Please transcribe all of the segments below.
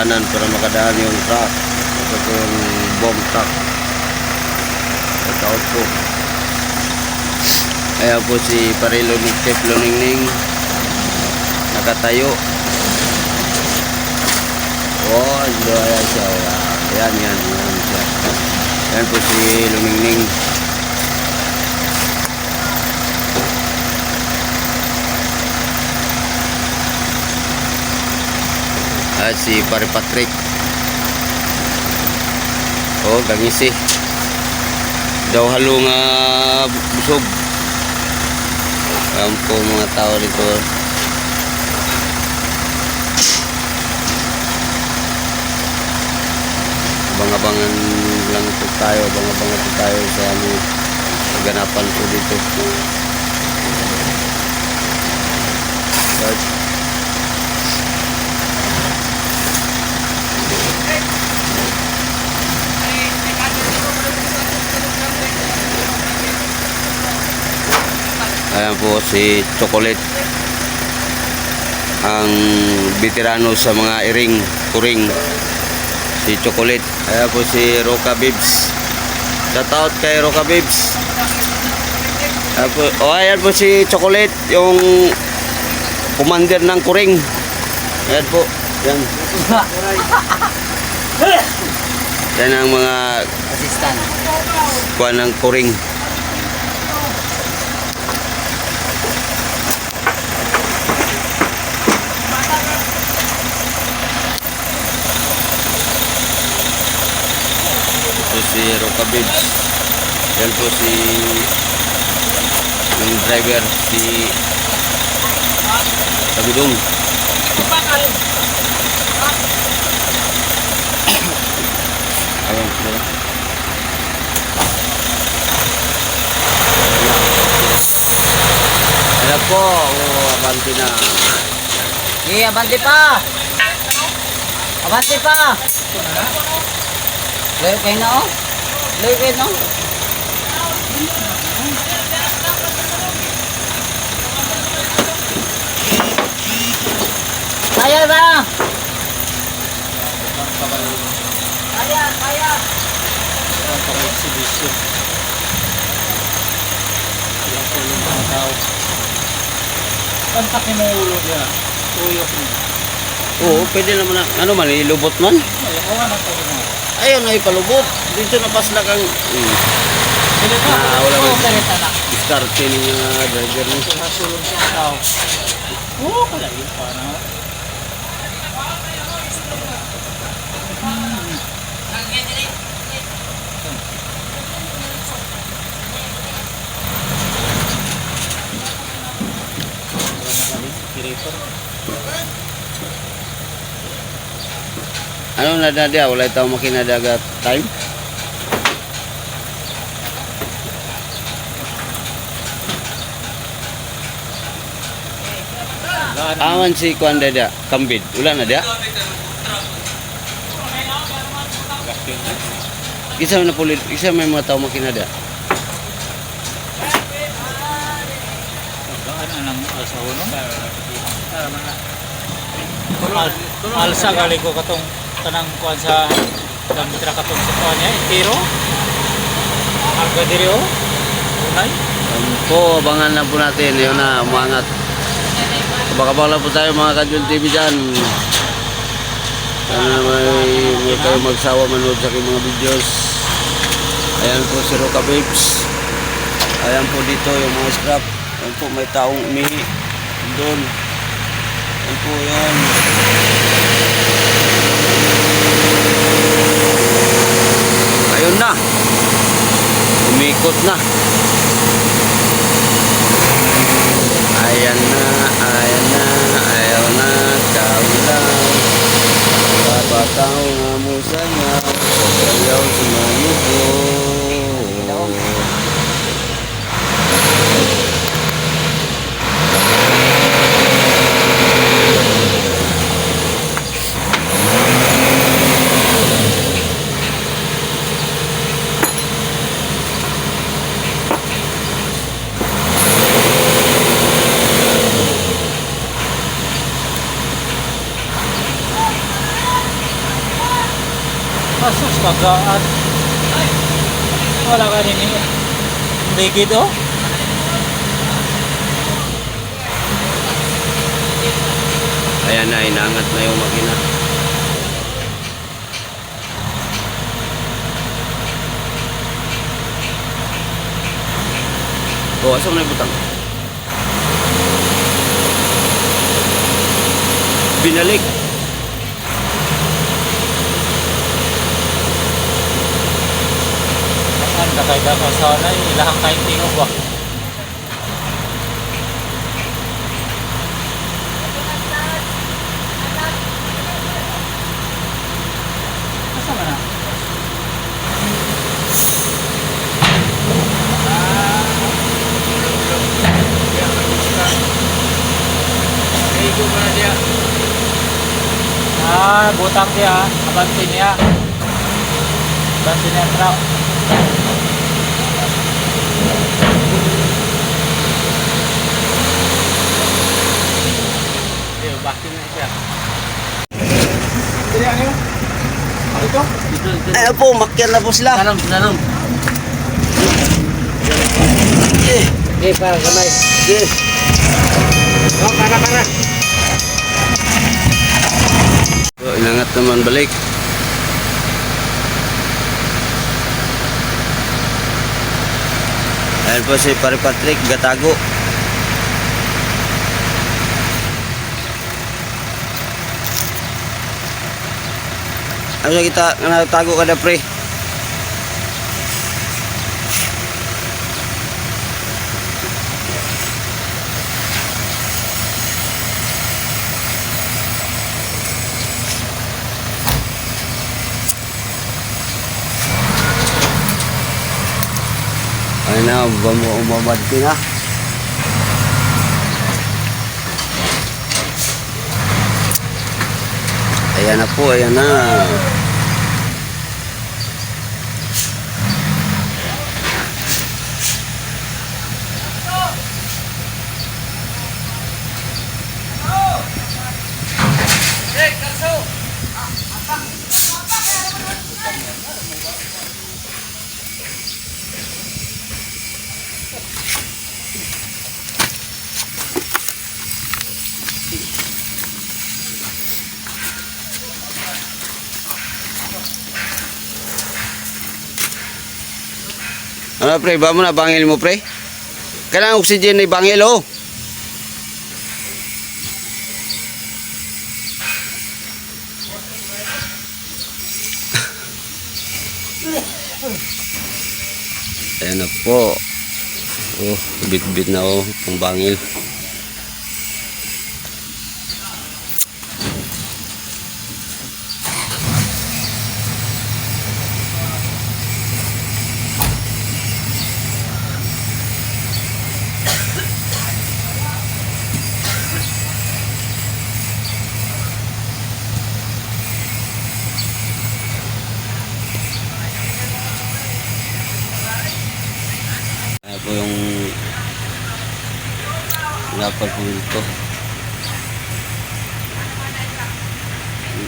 Daanan para makadaan yung truck. Ito po yung bomb truck. Out po. Ayan po si Parilo ni Chef Loningning. Nakatayo. Oh, ayan siya. Ayan, yan, yan siya. Ayan po si Loningning. At si Pare Patrick. Oh, gangisi. Daw halo nga busog. Ayan po mga tao dito. Abang-abangan lang po tayo. Abang-abangan po tayo sa ano, kaganapan po dito. But, Ayan po si Chocolate. Ang veterano sa mga iring, kuring. Si Chocolate. Ayan po si Roca Bibs. Shout out kay Roca Bibs. Ayan po, oh, ayan po si Chocolate, yung commander ng kuring. Ayan po. Yan. Yan ang mga Assistant. kuha ng kuring. Si Roca Bibs. Yan po si yung driver si Tagudong. Ayun, sila. Ayan po, oh, abante na. Eh, abante pa! Abante pa! Layo kayo na oh. Layo kayo na oh. Kaya ba? Kaya, kaya. Pantakin mo ulo niya. Tuyok niya. Oo, pwede naman na. Ano man, ilubot man. Ay, to mo. Ayun, ay palubot. Dito na paslak ang... Hmm. Ka. Ah, wala Oo, man. ganito na. Diskarte niya driver niya. Kung nasulong siya ang tao. Oo, pala yun pa na. Ano na na dia? Wala itaw makinadaga time? Awan si Kuan Dada, Kambid. Wala na dia? Isa na pulit, isa may mga tao makinada. Ang asawa no? Al alsa gali ko katong tanang kuan sa gamitra katong sa kuan niya, pero aga diri oh. Unay. Po, abangan lang po natin. Yun na, umangat. Kabakabang lang po tayo mga Kajul TV dyan. Sana may, may kayo magsawa manood sa aking mga videos. Ayan po si Roca Babes. Ayan po dito yung mga scrap. Ayan po may taong umihi. Doon. Ayan po yan. Ayun na. Umikot na. Ayan na, ayan Asus, kagaan. Wala ka rin eh. Rigid oh. Ayan na, inangat na yung makina. Oh, mo na butang? Binalik. Nakaiga ko sa na ilahang kain tingog ba? Asa na? Ah, butang dia, abanti niya. Abanti niya trao. Yo, bakit na siya? Ayan po, makyan na po sila. Dalam, dalam. Eh, Okay, para kamay. eh. Oh, para, para. So, inangat naman balik. Ayan po si Pare Patrick Gatago. Ano kita nga natago ka na pre? Ayun na, bamo umabad na. Ayan na po, ayan na. Ano pre, ba mo na bangil mo pre? Kailangan oxygen ni bangil oh. Ayan na po. Oh, bit-bit na oh, ang bangil. Ayan po yung po dito.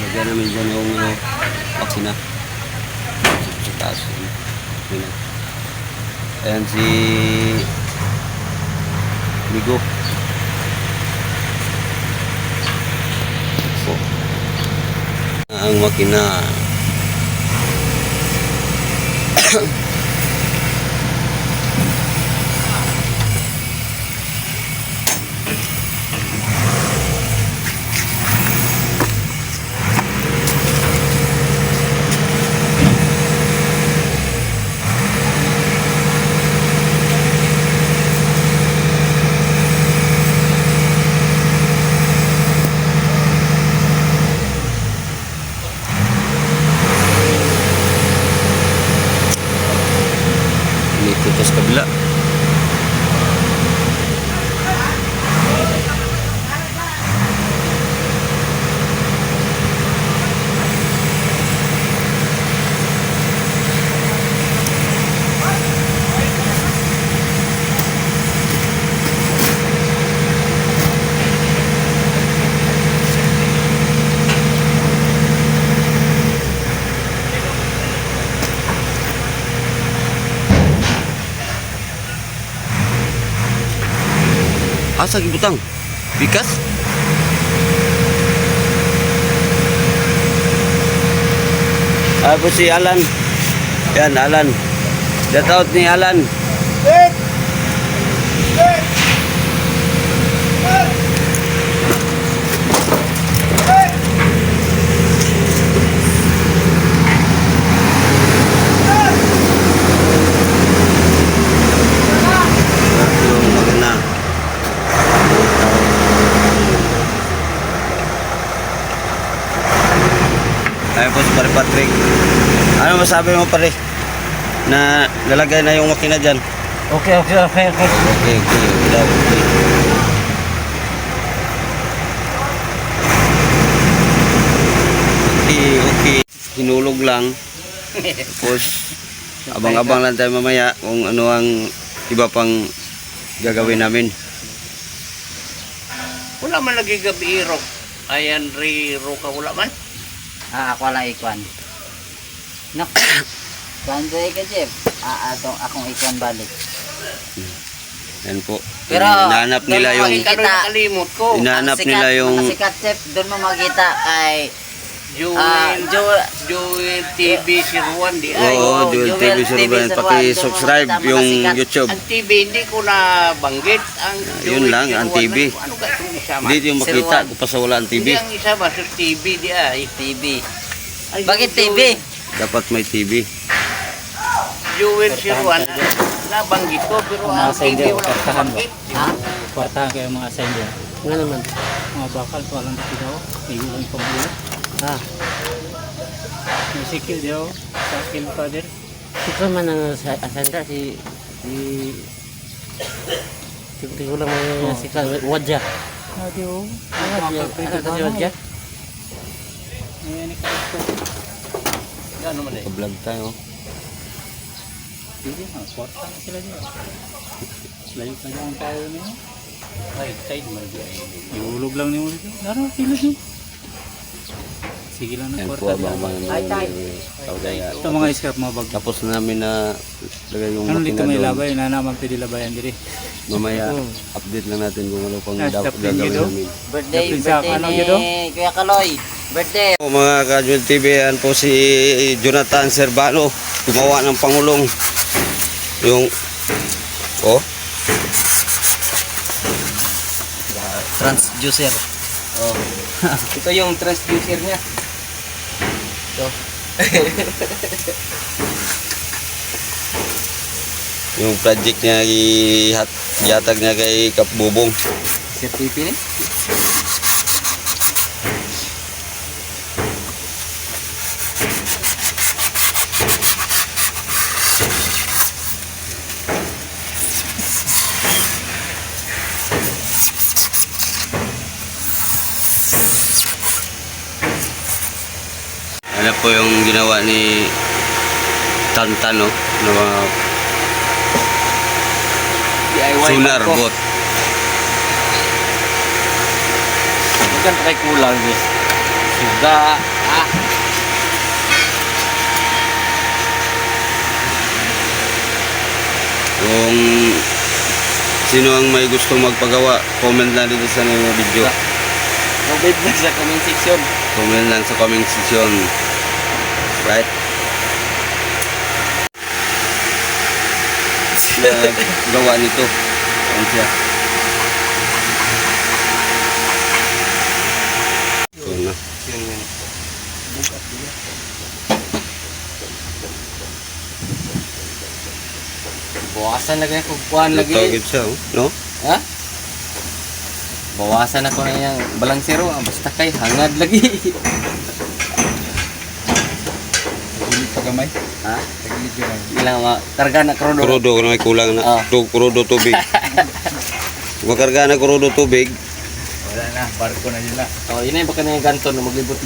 Lagyan namin dyan yung ano, makina. Taas. yun. Ayan si Migo. Ang makina. Asa gibutang? Bikas? Ah, po si Alan. Yan, Alan. Shout out ni Alan. Yung maganda. Ayun po si Pare Patrick. Ano masabi mo pare? Na lalagay na yung makina dyan. Okay, okay, okay, okay. Okay, okay. Wala, okay. Okay, okay. Hinulog lang. Tapos, abang-abang lang tayo mamaya kung ano ang iba pang gagawin namin. Wala man lagi gabi irok. Ayan, re, roka, wala man. Ah, ako lang ikwan. No. Kanto ka, Jeff. Ah, atong akong ikwan balik. Yan po. Pero, Hinahanap nila yung... makikita- Kano nakalimot ko. Hinahanap Ang sikat- nila yung... Ang sikat, Jeff, doon mo makita kay Jewel, Ah, Joel- Jewel TV si Juan di ay. Oo, Jewel TV Sir Ruben. Sir Juan, Paki-subscribe yung YouTube. Ang TV hindi ko na banggit. Ang Ah, Jewel yun lang, ang. TV. Ano, ano ka itong isa man? Hindi yung makita kung pa sa wala ang TV. Hindi ang isa ba sa TV di ay. TV. Ay, Bakit TV? Dapat may TV. Jewel si Juan. Nabanggit ko pero ang TV wala ko kartahan ba? banggit. Ha? Kwartahan kayo mga India. Nga naman. Mga bakal alam dito daw. Igo lang pa mo. Ah, May sikil daw. Sa kill father. ito man ang sa- asanda si si Tingnan ko lang mga si Wadja. Adi oh. Wadja. Ano to si Wadja? Ayan ni Kristo. Ano man eh. Vlog tayo. Sige, mga kwarta na sila dyan. Layo pa niya ang tayo niya. Ay, side man di ay. Iulog lang niya ulit. Laro, pilas niya. Sige lang ng Yan kwarta niya. Ay, tay. Kaya, Ito mga scrap mga bag. tapos na namin na lagay yung Ano dito makina may doon. labay? Na naman pwede labayan diri. Mamaya, Hmm. update lang natin kung ano pang Ah, dapat gagawin dito. namin. Birthday, birthday ano, ni Gido? Kuya Kaloy. Birthday. Po, mga Kajun TV, yan po si Jonathan Servano, gumawa ng Pangulong. Yung, oh, Transducer. Oh. Ito yung transducer niya. Ito. yung project niya, ihat, ihatag niya kay Kapbubong. Sir TV ni? Ano po yung ginawa ni Tantan, no? Na mga DIY solar ko. boat. Bukan pakai kulang guys. Suga. Ah. Kung sino ang may gusto magpagawa, comment lang dito sa mga video. Mobile na sa comment section. Comment lang sa comment section. Right? Na gawa nito. Ayan siya. Ito na. Bawasan ako kuan Ito lagi. siya, oh. no? Ha? Bawasan ako na yung balangsero. ah, Basta kay hangad lagi. Gamay. ha? Ilang mga karga na krodo. Kurudo, kung may kulang na. Ah. Tu- Kurudo tubig. Kung makarga na kurudo tubig, Wala na, barko na nila. Oh, yun na yung baka na yung ganto na maglibot